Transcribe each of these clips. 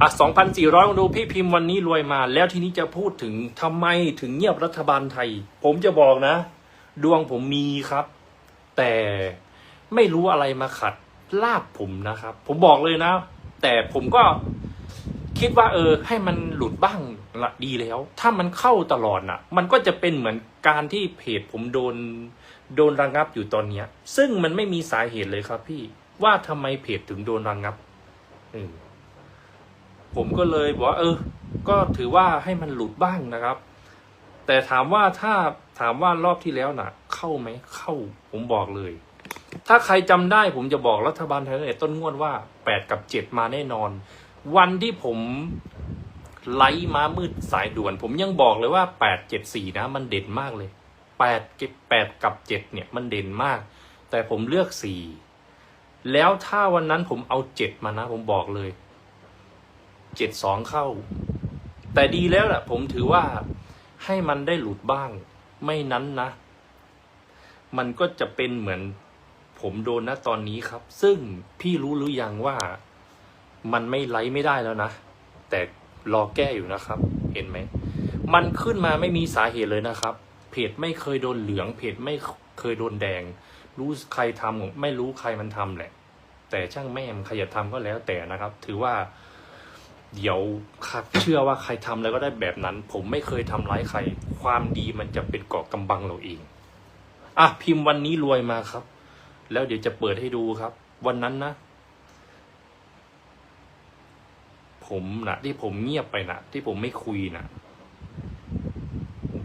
อะสองพันสี่ร้อยดูพี่พิมพ์วันนี้รวยมา แล้วทีนี้จะพูดถึงทำไมถึงเงียบรัฐบาลไทย ผมจะบอกนะ ดวงผมมีครับ แต่ไม่รู้อะไรมาขัดลาบผมนะครับ ผมบอกเลยนะ แต่ผมก็คิดว่า เออ ให้มันหลุดบ้างละดีแล้ว ถ้ามันเข้าตลอดน่ะ มันก็จะเป็นเหมือนการที่เพจผมโดนโดนระงงับอยู่ตอนเนี้ย ซึ่งมันไม่มีสาเหตุเลยครับ พี่ว่าทำไมเพจถึงโดนระงับ อืม ผมก็เลยบอกว่าเออ ก็ถือว่าให้มันหลุดบ้างนะครับ แต่ถามว่าถ้าถามว่ารอบที่แล้วน่ะ เข้าไหมเข้า ผมบอกเลย ถ้าใครจำได้ผมจะบอกรัฐบาลไทยตั้งแต่ต้นงวดว่าแปดกับเจ็ดมาแน่นอน วันที่ผมไลฟ์ม้ามืดสายด่วน ผมยังบอกเลยว่าแปดเจ็ดสี่นะ มันเด่นมากเลยแปดแปดกับเจ็ดเนี่ยมันเด่นมาก แต่ผมเลือกสี่แล้วถ้าวันนั้นผมเอาเจ็ดมานะ ผมบอกเลย เจ็ดสองเข้า แต่ดีแล้วแหละผมถือว่าให้มันได้หลุดบ้าง ไม่นั้นนะ มันก็จะเป็นเหมือนผมโดนนะตอนนี้ครับ ซึ่งพี่รู้หรือยังว่ามันไม่ไลฟ์ไม่ได้แล้วนะ แต่รอแก้อยู่นะครับ เห็นไหม มันขึ้นมาไม่มีสาเหตุเลยนะครับ เพจไม่เคยโดนเหลือง เพจไม่เคยโดนแดง รู้ใครทำไม่รู้ใครมันทำแหละ แต่ช่างแม่มใครจะทำก็แล้วแต่นะครับ ถือว่า เดี๋ยวครับเชื่อว่าใครทำแล้วก็ได้แบบนั้น ผมไม่เคยทำร้ายใคร ความดีมันจะเป็นเกาะกำบังเราเองอะพิมพ์วันนี้รวยมาครับ แล้วเดี๋ยวจะเปิดให้ดูครับ วันนั้นนะ ผมนะที่ผมเงียบไปนะที่ผมไม่คุยนะ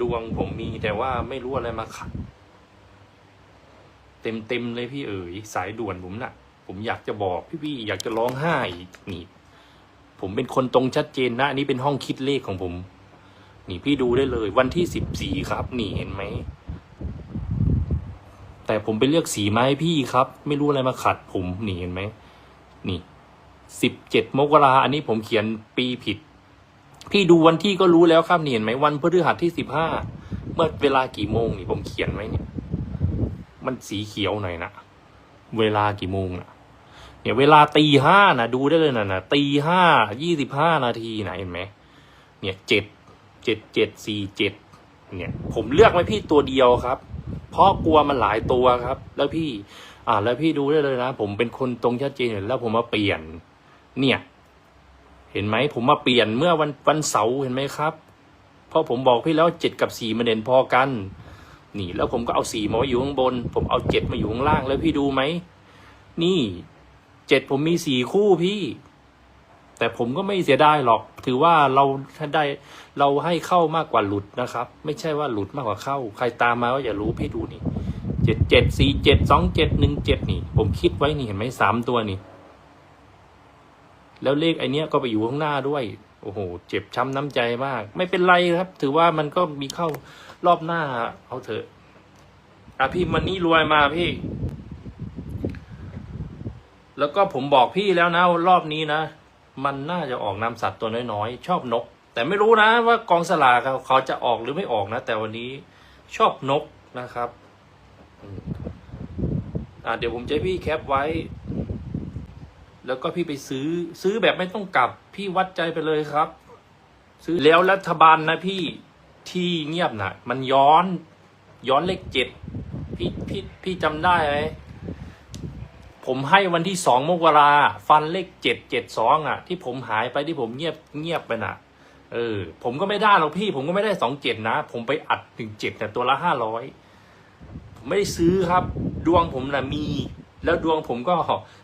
ดวงผมมีแต่ว่าไม่รู้อะไรมาขัดเต็มเต็มๆเลยพี่เอ๋ยสายด่วนผมนะ่ะ ผมอยากจะบอกพี่ๆอยากจะร้องไห้นี่ ผมเป็นคนตรงชัดเจนนะ อันนี้เป็นห้องคิดเลขของผม นี่พี่ดูได้เลย วันที่สิบสี่ครับ นี่เห็นไหม แต่ผมไปเลือกสีมาให้พี่ครับ ไม่รู้อะไรมาขัดผมนี่เห็นไหม นี่สิบเจ็ดมกราอันนี้ผมเขียนปีผิด พี่ดูวันที่ก็รู้แล้วครับนี่เห็นไหมวันพฤหัสที่สิบห้าเมื่อเวลากี่โมงนี่ผมเขียนไว้เนี่ย มันสีเขียวหน่อยนะเวลากี่โมงน่ะ เนี่ยเวลาตีห้านะดูได้เลยนะนะตีห้ายี่สิบห้านาทีนะเห็นไหมเนี่ยเจ็ดเจ็ดเจ็ดสี่เจ็ดเนี่ยผมเลือกไว้พี่ตัวเดียวครับ เพราะกลัวมันหลายตัวครับ แล้วพี่ อ่า แล้วพี่ดูได้เลยนะ ผมเป็นคนตรงชัดเจนแล้วผมมาเปลี่ยน เนี่ย เห็นไหมผมมาเปลี่ยนเมื่อวันวันเสาร์เห็นไหมครับเพราะผมบอกพี่แล้วเจ็ดกับสี่มันเด่นพอกัน นี่ แล้วผมก็เอาสี่มาอยู่ข้างบน ผมเอาเจ็ดมาอยู่ข้างล่างแล้วพี่ดูไหมนี่ เจ็ดผมมีสี่คู่พี่ แต่ผมก็ไม่เสียดายหรอก ถือว่าเราได้เราให้เข้ามากกว่าหลุดนะครับ ไม่ใช่ว่าหลุดมากกว่าเข้า ใครตามมาก็อย่ารู้พี่ดูนี่เจ็ดเจ็ดสี่เจ็ดสองเจ็ดหนึ่งเจ็ดนี่ ผมคิดไว้นี่เห็นไหมสามตัวนี่ แล้วเลขไอเนี้ยก็ไปอยู่ข้างหน้าด้วย โอ้โห เจ็บช้ำน้ำใจมาก ไม่เป็นไรครับ ถือว่ามันก็มีเข้ารอบหน้า เอาเถอะอะพี่มันนี่รวยมาพี่ แล้วก็ผมบอกพี่แล้วนะรอบนี้นะ มันน่าจะออกนำสัตว์ตัวน้อยๆ ชอบนก แต่ไม่รู้นะว่ากองสลากเขาเขาจะออกหรือไม่ออกนะ แต่วันนี้ชอบนกนะครับอ่าเดี๋ยวผมจะพี่แคปไว้ แล้วก็พี่ไปซื้อซื้อแบบไม่ต้องกลับ พี่วัดใจไปเลยครับ ซื้อแล้วรัฐบาลนะพี่ที่เงียบนะมันย้อน ย้อนเลขเจ็ดพี่พี่พี่จำได้ไหม ผมให้วันที่สองมกราฟันเลขเจ็ดเจ็ดสองอะ ที่ผมหายไปที่ผมเงียบเงียบไปน่ะ เออ ผมก็ไม่ได้หรอกพี่ ผมก็ไม่ได้สองเจ็ดนะ ผมไปอัดถึงเจ็ดแต่ตัวละห้าร้อยผมไม่ได้ซื้อครับ ดวงผมนะมี แล้วดวงผมก็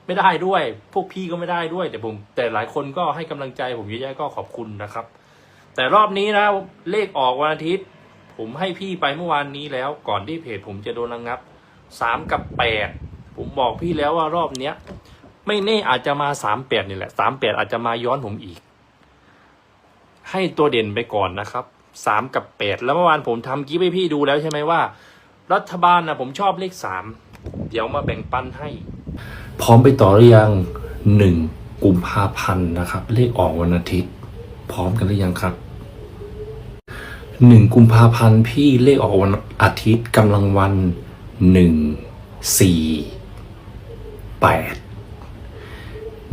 ไม่ได้ด้วย พวกพี่ก็ไม่ได้ด้วย แต่ผม แต่หลายคนก็ให้กำลังใจ ผมเยอะแยะก็ขอบคุณนะครับ แต่รอบนี้นะเลขออกวันอาทิตย์ ผมให้พี่ไปเมื่อวานนี้แล้ว ก่อนที่เพจผมจะโดนระงับสามกับแปด ผมบอกพี่แล้วว่ารอบเนี้ยไม่แน่อาจจะมาสามแปดนี่แหละสามแปดอาจจะมาย้อนผมอีก ให้ตัวเด่นไปก่อนนะครับสามกับแปดแล้วเมื่อวานผมทำกิ๊บให้พี่ดูแล้วใช่ไหมว่า รัฐบาลนะผมชอบเลขสามเดี๋ยวมาแบ่งปันให้ พร้อมไปต่อหรือยังหนึ่งกุมภาพันธ์นะครับ เลขออกวันอาทิตย์ พร้อมกันหรือยังครับหนึ่งกุมภาพันธ์พี่เลขออกวันอาทิตย์กำลังวันหนึ่งสี่ แปด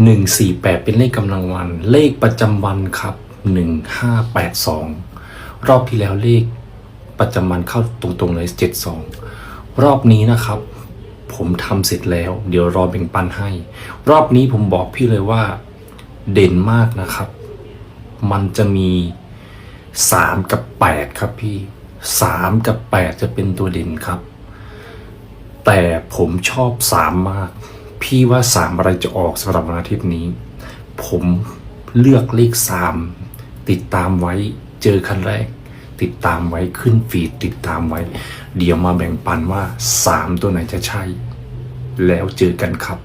หนึ่งสี่แปดเป็นเลขกำลังวัน เลขประจำวันครับหนึ่งห้าแปดสองรอบที่แล้วเลขประจำวันเข้าตรงๆเลยเจ็ดสองรอบนี้นะครับ ผมทำเสร็จแล้ว เดี๋ยวรอแบ่งปันให้ รอบนี้ผมบอกพี่เลยว่าเด่นมากนะครับ มันจะมีสามกับแปดครับพี่สามกับแปดจะเป็นตัวเด่นครับ แต่ผมชอบสามมาก พี่ว่าสามอะไรจะออกสำหรับวันอาทิตย์นี้ ผมเลือกเลขสามติดตามไว้เจอคันแรก ติดตามไว้ขึ้นฟีดติดตามไว้ เดี๋ยวมาแบ่งปันว่าสามตัวไหนจะใช่ แล้วเจอกันครับ